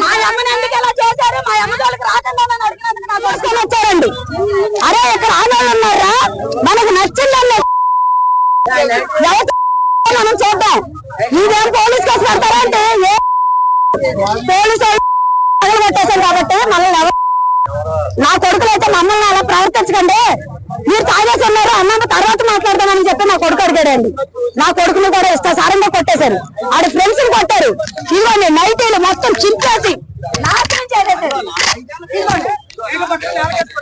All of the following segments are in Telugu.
మా అమ్మని ఎందుకు ఇలా చేశారు మా అమ్మ వాళ్ళకి రాకుండా నా కొడుకులు వచ్చారండి అరే ఇక్కడ ఆడవాళ్ళు ఉన్నారా మనకు నచ్చిందండి మనం చూద్దాం ఇదేం పోలీస్ కేసు పెడతారంటే పోలీసు పెట్టేశారు కాబట్టి మనల్ని నా కొడుకులు అయితే మమ్మల్ని అలా ప్రవర్తించకండి. మీరు తాగేసి ఉన్నారు అన్నమ్మ తర్వాత మాట్లాడతానని చెప్పి నా కొడుకు అడిగాడండి. నా కొడుకును కూడా ఇష్టాసారంగా కొట్టేశారు. ఆడ ఫ్రెండ్స్ కొట్టారు. ఇదిగోండి నైటీలు మొత్తం చింపేసి నాశనం చేసేసారు.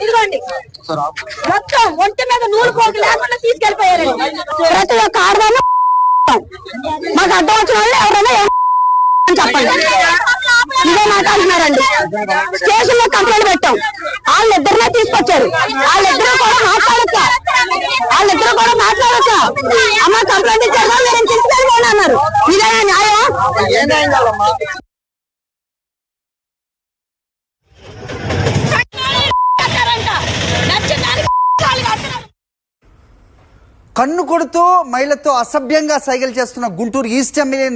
ఇదిగోండి. మొత్తం ఒంటి మీద నూలు పోగు లేకుండా తీసుకెళ్ళిపోయారండి ప్రతి ఒక్క ఆడదాన్ని మాకు అడ్డం వచ్చిన వాళ్ళు ఎవరైనా చెప్పండి. ఇదే మాట్లాడుతున్నారండి. స్టేషన్లో కంప్లైంట్ పెట్టాం. వాళ్ళిద్దరూ అమ్మ కంప్లైంట్ ఇచ్చారు నేను మీరు తీసుకెళ్ళిపోయినా అన్నారు. ఇదేనా న్యాయం కన్ను కొడుతూ మహిళతో అసభ్యంగా సైకిల్ చేస్తున్న గుంటూరు ఈస్ట్ ఎమ్మెల్యే